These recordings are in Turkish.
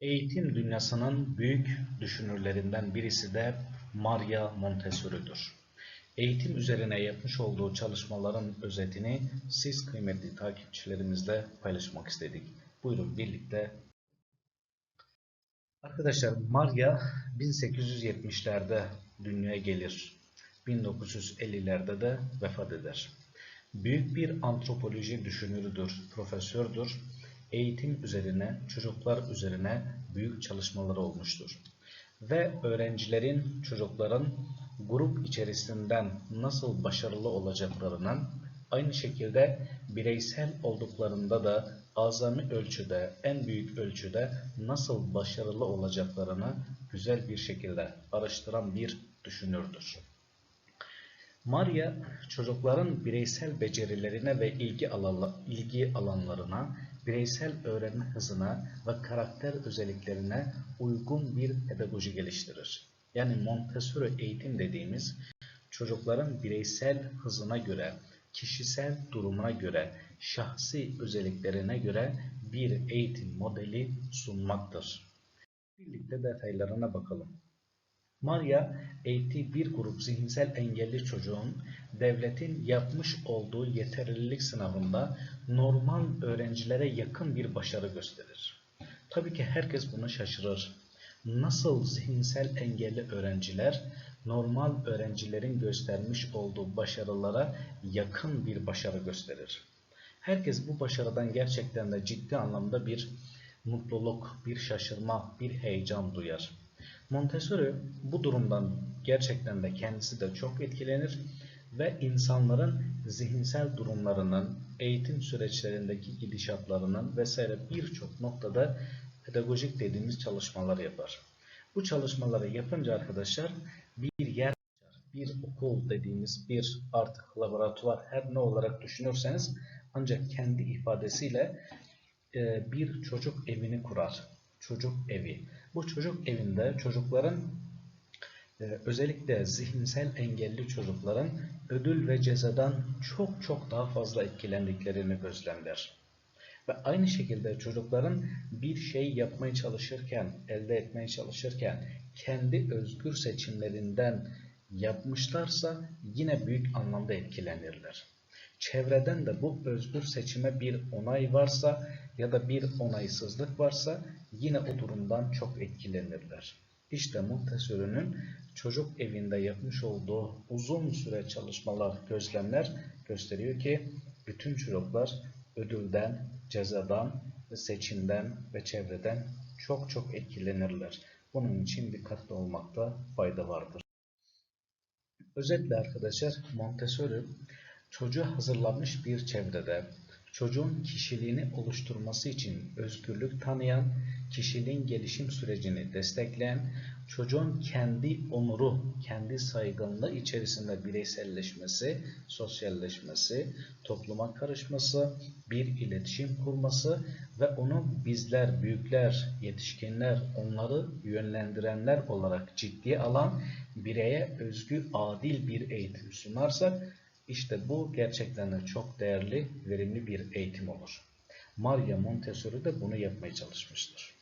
Eğitim dünyasının büyük düşünürlerinden birisi de Maria Montessori'dir. Eğitim üzerine yapmış olduğu çalışmaların özetini siz kıymetli takipçilerimizle paylaşmak istedik. Buyurun birlikte. Arkadaşlar Maria 1870'lerde dünyaya gelir. 1950'lerde de vefat eder. Büyük bir antropoloji düşünürüdür, profesördür. Eğitim üzerine, çocuklar üzerine büyük çalışmaları olmuştur. Ve öğrencilerin, çocukların grup içerisinden nasıl başarılı olacaklarını, aynı şekilde bireysel olduklarında da azami ölçüde, en büyük ölçüde nasıl başarılı olacaklarını güzel bir şekilde araştıran bir düşünürdür. Maria çocukların bireysel becerilerine ve ilgi, ilgi alanlarına, bireysel öğrenme hızına ve karakter özelliklerine uygun bir pedagoji geliştirir. Yani Montessori eğitim dediğimiz çocukların bireysel hızına göre, kişisel durumuna göre, şahsi özelliklerine göre bir eğitim modeli sunmaktır. Birlikte detaylarına bakalım. Maria eğittiği bir grup zihinsel engelli çocuğun devletin yapmış olduğu yeterlilik sınavında normal öğrencilere yakın bir başarı gösterir. Tabii ki herkes bunu şaşırır. Nasıl zihinsel engelli öğrenciler normal öğrencilerin göstermiş olduğu başarılara yakın bir başarı gösterir? Herkes bu başarıdan gerçekten de ciddi anlamda bir mutluluk, bir şaşırma, bir heyecan duyar. Montessori bu durumdan gerçekten de kendisi de çok etkilenir ve insanların zihinsel durumlarının, eğitim süreçlerindeki gidişatlarının vesaire birçok noktada pedagojik dediğimiz çalışmalar yapar. Bu çalışmaları yapınca arkadaşlar bir yer, bir okul dediğimiz bir artık laboratuvar her ne olarak düşünürseniz ancak kendi ifadesiyle bir çocuk evini kurar. Çocuk evi. Bu çocuk evinde çocukların özellikle zihinsel engelli çocukların ödül ve cezadan çok çok daha fazla etkilendiklerini gözlemler. Ve aynı şekilde çocukların bir şey yapmaya çalışırken, elde etmeye çalışırken kendi özgür seçimlerinden yapmışlarsa yine büyük anlamda etkilenirler. Çevreden de bu özgür seçime bir onay varsa ya da bir onaysızlık varsa yine o durumdan çok etkilenirler. İşte Montessori'nin çocuk evinde yapmış olduğu uzun süre çalışmalar, gözlemler gösteriyor ki bütün çocuklar ödülden, cezadan, seçimden ve çevreden çok çok etkilenirler. Bunun için dikkatli olmakta fayda vardır. Özetle arkadaşlar Montessori çocuğu hazırlanmış bir çevrede çocuğun kişiliğini oluşturması için özgürlük tanıyan, kişiliğin gelişim sürecini destekleyen, çocuğun kendi onuru, kendi saygınlığı içerisinde bireyselleşmesi, sosyalleşmesi, topluma karışması, bir iletişim kurması ve onu bizler, büyükler, yetişkinler, onları yönlendirenler olarak ciddiye alan bireye özgü adil bir eğitim sunarsak, işte bu gerçekten de çok değerli, verimli bir eğitim olur. Maria Montessori de bunu yapmaya çalışmıştır.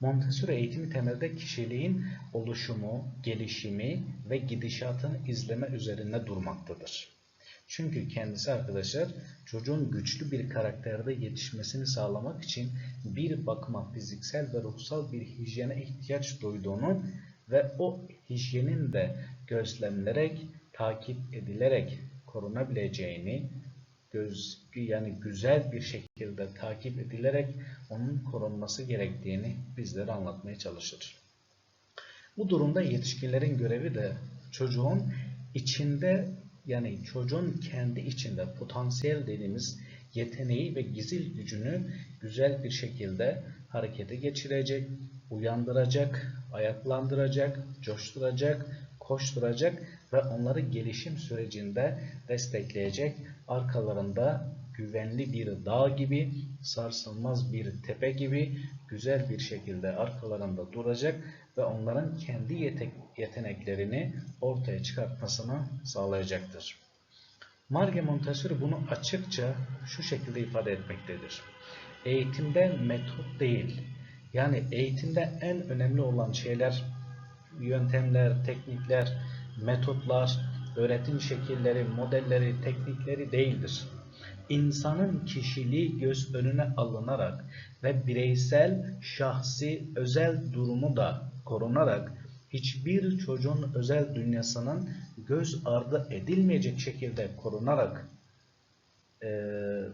Montessori eğitimi temelde kişiliğin oluşumu, gelişimi ve gidişatını izleme üzerinde durmaktadır. Çünkü kendisi arkadaşlar çocuğun güçlü bir karakterde yetişmesini sağlamak için bir bakıma fiziksel ve ruhsal bir hijyene ihtiyaç duyduğunu ve o hijyenin de gözlemlerek, takip edilerek korunabileceğini göz, yani güzel bir şekilde takip edilerek onun korunması gerektiğini bizlere anlatmaya çalışır. Bu durumda yetişkinlerin görevi de çocuğun içinde yani çocuğun kendi içinde potansiyel dediğimiz yeteneği ve gizil gücünü güzel bir şekilde harekete geçirecek, uyandıracak, ayaklandıracak, coşturacak, koşturacak ve onları gelişim sürecinde destekleyecek, arkalarında güvenli bir dağ gibi, sarsılmaz bir tepe gibi güzel bir şekilde arkalarında duracak ve onların kendi yeteneklerini ortaya çıkartmasını sağlayacaktır. Maria Montessori bunu açıkça şu şekilde ifade etmektedir. Eğitimde metot değil, Yani eğitimde en önemli olan şeyler yöntemler, teknikler, metotlar, öğretim şekilleri, modelleri, teknikleri değildir. İnsanın kişiliği göz önüne alınarak ve bireysel, şahsi, özel durumu da korunarak hiçbir çocuğun özel dünyasının göz ardı edilmeyecek şekilde korunarak eee,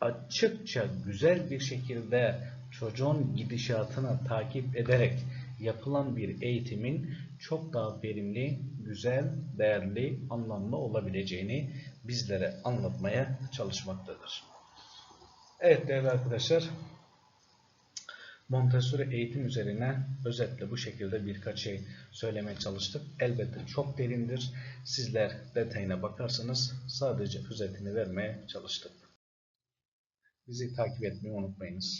açıkça güzel bir şekilde çocuğun gidişatını takip ederek yapılan bir eğitimin çok daha verimli, güzel, değerli, anlamlı olabileceğini bizlere anlatmaya çalışmaktadır. Evet değerli arkadaşlar, Montessori eğitim üzerine özetle bu şekilde birkaç şey söylemeye çalıştık. Elbette çok derindir. Sizler detayına bakarsanız sadece özetini vermeye çalıştık. Bizi takip etmeyi unutmayınız.